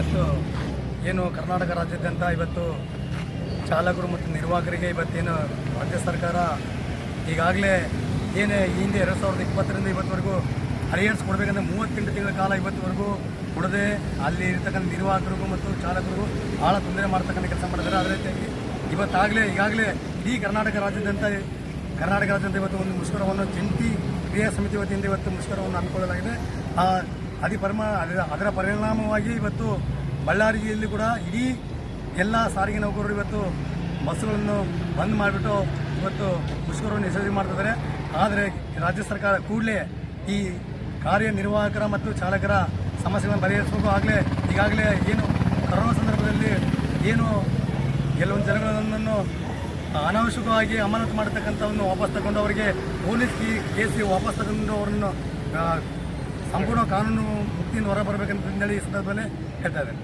ಇವತ್ತು ಏನು ಕರ್ನಾಟಕ ರಾಜ್ಯಾದ್ಯಂತ ಇವತ್ತು ಚಾಲಕರು ಮತ್ತು ನಿರ್ವಾಹಕರಿಗೆ ಇವತ್ತೇನು ರಾಜ್ಯ ಸರ್ಕಾರ ಈಗಾಗಲೇ ಏನೇ ಹಿಂದೆ ಎರಡು ಸಾವಿರದ ಇಪ್ಪತ್ತರಿಂದ ಇವತ್ತುವರೆಗೂ ಹರಿಯರ್ಸ್ ಕೊಡಬೇಕಂದ್ರೆ ಮೂವತ್ತೆಂಟು ತಿಂಗಳ ಕಾಲ ಇವತ್ತುವರೆಗೂ ಕೊಡದೆ ಅಲ್ಲಿ ಇರ್ತಕ್ಕಂಥ ನಿರ್ವಾಹಕರಿಗೂ ಮತ್ತು ಚಾಲಕರಿಗೂ ಭಾಳ ತೊಂದರೆ ಮಾಡ್ತಕ್ಕಂಥ ಕೆಲಸ ಮಾಡಿದ್ದಾರೆ. ಅದೇ ರೀತಿಯಾಗಿ ಇವತ್ತಾಗಲೇ, ಈಗಾಗಲೇ ಇಡೀ ಕರ್ನಾಟಕ ರಾಜ್ಯದಂತ ಕರ್ನಾಟಕ ರಾಜ್ಯಾದ್ಯಂತ ಇವತ್ತು ಒಂದು ಮುಷ್ಕರವನ್ನು ಜಂಟಿ ಕ್ರಿಯಾ ಸಮಿತಿ ವತಿಯಿಂದ ಇವತ್ತು ಮುಷ್ಕರವನ್ನು ಹಮ್ಮಿಕೊಳ್ಳಲಾಗಿದೆ. ಆ ಅದಿ ಪರಮ ಅದರ ಪರಿಣಾಮವಾಗಿ ಇವತ್ತು ಬಳ್ಳಾರಿಯಲ್ಲಿ ಕೂಡ ಇಡೀ ಎಲ್ಲ ಸಾರಿಗೆ ನೌಕರರು ಇವತ್ತು ಬಸ್ಸುಗಳನ್ನು ಬಂದ್ ಮಾಡಿಬಿಟ್ಟು ಇವತ್ತು ಮುಷ್ಕರವನ್ನು ಯಶಸ್ವಿ ಮಾಡ್ತಿದ್ದಾರೆ ಆದರೆ ರಾಜ್ಯ ಸರ್ಕಾರ ಕೂಡಲೇ ಈ ಕಾರ್ಯನಿರ್ವಾಹಕರ ಮತ್ತು ಚಾಲಕರ ಸಮಸ್ಯೆಗಳನ್ನು ಬಗೆಹರಿಸಬೇಕು. ಆಗಲೇ ಈಗಾಗಲೇ ಏನು ಕರೋನಾ ಸಂದರ್ಭದಲ್ಲಿ ಏನು ಕೆಲವೊಂದು ಜನಗಳನ್ನು ಅನಾವಶ್ಯಕವಾಗಿ ಅಮಾನತು ಮಾಡತಕ್ಕಂಥವನ್ನು ವಾಪಸ್ ತಗೊಂಡು ಅವರಿಗೆ ಪೊಲೀಸ್ ಕೇಸಿ ವಾಪಸ್ ತಗೊಂಡು ಅವರನ್ನು ಸಂಪೂರ್ಣ ಕಾನೂನು ಮುಕ್ತಿಯಿಂದ ಹೊರ ಬರಬೇಕಂತ ಹೇಳಿ ಈ ಸಂದರ್ಭದಲ್ಲಿ ಹೇಳ್ತಾ ಇದ್ದೇನೆ.